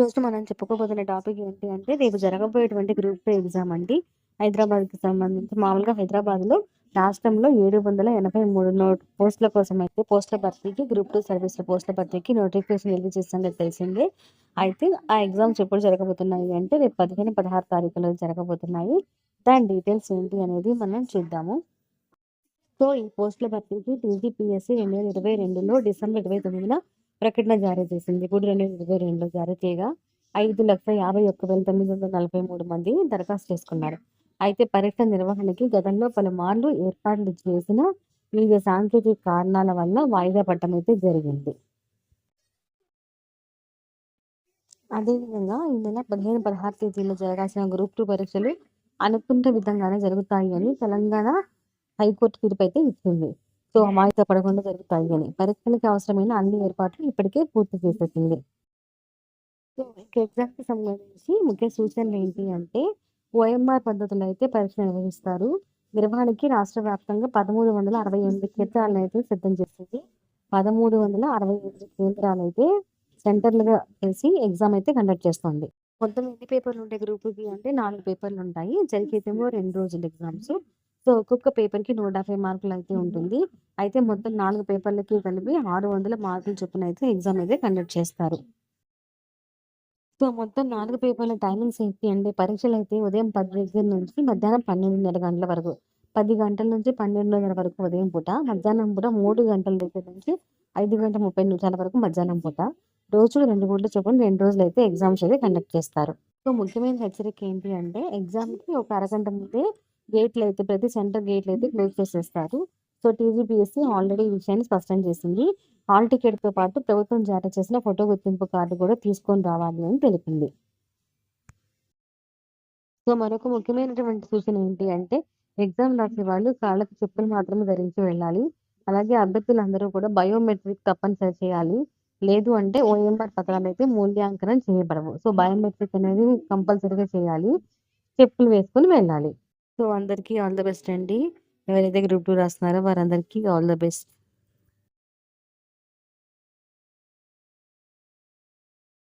ఈరోజు మనం చెప్పుకోబోతున్న టాపిక్ ఏంటి అంటే రేపు జరగబోయేటువంటి గ్రూప్ టూ ఎగ్జామ్ అండి. హైదరాబాద్కి సంబంధించి మామూలుగా హైదరాబాద్లో రాష్ట్రంలో ఏడు వందల ఎనభై మూడు నోట్ పోస్టుల కోసం అయితే పోస్టుల భర్తీకి గ్రూప్ టూ సర్వీసుల పోస్టుల భర్తీకి నోటిఫికేషన్ రిలీజ్ చేస్తానికి తెలిసిందే. అయితే ఆ ఎగ్జామ్స్ ఎప్పుడు జరగబోతున్నాయి అంటే రేపు పదిహేను పదహారు తారీఖులో జరగబోతున్నాయి. దాని డీటెయిల్స్ ఏంటి అనేది మనం చూద్దాము. సో ఈ పోస్టుల భర్తీకి టీజీపీఎస్సీ రెండు వేల ఇరవై రెండులో డిసెంబర్ ఇరవై తొమ్మిదిన ప్రకటన జారీ చేసింది. ఇప్పుడు రెండు వేల ఇరవై రెండులో జారీ చేయగా ఐదు లక్షల యాభై ఒక్క వేల తొమ్మిది వందల నలభై మూడు మంది దరఖాస్తు చేసుకున్నారు. అయితే పరీక్ష నిర్వహణకి గతంలో పలుమార్లు ఏర్పాట్లు చేసిన వివిధ సాంకేతిక కారణాల వల్ల వాయిదా పడటం అయితే జరిగింది. అదేవిధంగా ఈ నెల పదిహేను పదహారు తేదీలో జరగాల్సిన గ్రూప్ టూ పరీక్షలు అనుకున్న విధంగానే జరుగుతాయి అని తెలంగాణ హైకోర్టు తీర్పు అయితే ఇచ్చింది. సో అమాయక పడకుండా జరుగుతాయి అని. పరీక్షలకి అవసరమైన అన్ని ఏర్పాట్లు ఇప్పటికే పూర్తి చేసేసింది. సో ఎగ్జామ్కి సంబంధించి ముఖ్య సూచనలు ఏంటి అంటే ఓఎంఆర్ పద్ధతిలో అయితే పరీక్ష నిర్వహిస్తారు. నిర్వహణకి రాష్ట్ర వ్యాప్తంగా పదమూడు వందల అరవై ఎనిమిది కేంద్రాలను అయితే సిద్ధం చేసింది. పదమూడు వందల అరవై ఎనిమిది కేంద్రాలు అయితే సెంటర్లుగా చేసి ఎగ్జామ్ అయితే కండక్ట్ చేస్తుంది. మొత్తం ఎన్ని పేపర్లు ఉంటాయి గ్రూప్కి అంటే నాలుగు పేపర్లు ఉంటాయి. జరిగేదేమో రెండు రోజులు ఎగ్జామ్స్. సో ఒక్కొక్క పేపర్కి నూట యాభై మార్కులు అయితే ఉంటుంది. అయితే మొత్తం నాలుగు పేపర్లకి కలిపి ఆరు వందల మార్కులు చొప్పున అయితే ఎగ్జామ్ అయితే కండక్ట్ చేస్తారు. సో మొత్తం నాలుగు పేపర్ల టైమింగ్స్ ఏంటి అంటే పరీక్షలు అయితే ఉదయం పది దగ్గర నుంచి మధ్యాహ్నం పన్నెండున్నర గంటల వరకు. పది గంటల నుంచి పన్నెండున్నర వరకు ఉదయం పూట మధ్యాహ్నం పూట మూడు గంటల దగ్గర నుంచి ఐదు గంటల ముప్పై నిమిషాల వరకు మధ్యాహ్నం పూట. రోజుకు రెండు పూటల చొప్పున రెండు రోజులు అయితే ఎగ్జామ్స్ అయితే కండక్ట్ చేస్తారు. సో ముఖ్యమైన హెచ్చరిక ఏంటి అంటే ఎగ్జామ్కి ఒక అరగంట ముందే గేట్లు అయితే ప్రతి సెంటర్ గేట్లు అయితే క్లోజ్ చేసేస్తారు. సో టీజీపీఎస్సీ ఆల్రెడీ ఈ విషయాన్ని స్పష్టం చేసింది. హాల్ టికెట్తో పాటు ప్రభుత్వం జారీ చేసిన ఫోటో గుర్తింపు కార్డు కూడా తీసుకొని రావాలి అని తెలిపింది. సో మరొక ముఖ్యమైనటువంటి సూచన ఏంటి అంటే ఎగ్జామ్ రాసే వాళ్ళు కాళ్ళకు చెప్పులు మాత్రమే ధరించి వెళ్ళాలి. అలాగే అభ్యర్థులందరూ కూడా బయోమెట్రిక్ తప్పనిసరి చేయాలి. లేదు అంటే ఓఎంఆర్ పత్రాలు అయితే మూల్యాంకనం చేయబడవు. సో బయోమెట్రిక్ అనేది కంపల్సరీగా చేయాలి. చెప్పులు వేసుకొని వెళ్ళాలి. సో అందరికీ ఆల్ ద బెస్ట్ అండి. ఎవరైతే గ్రూప్ టూ రాస్తున్నారో వారందరికీ ఆల్ ద బెస్ట్.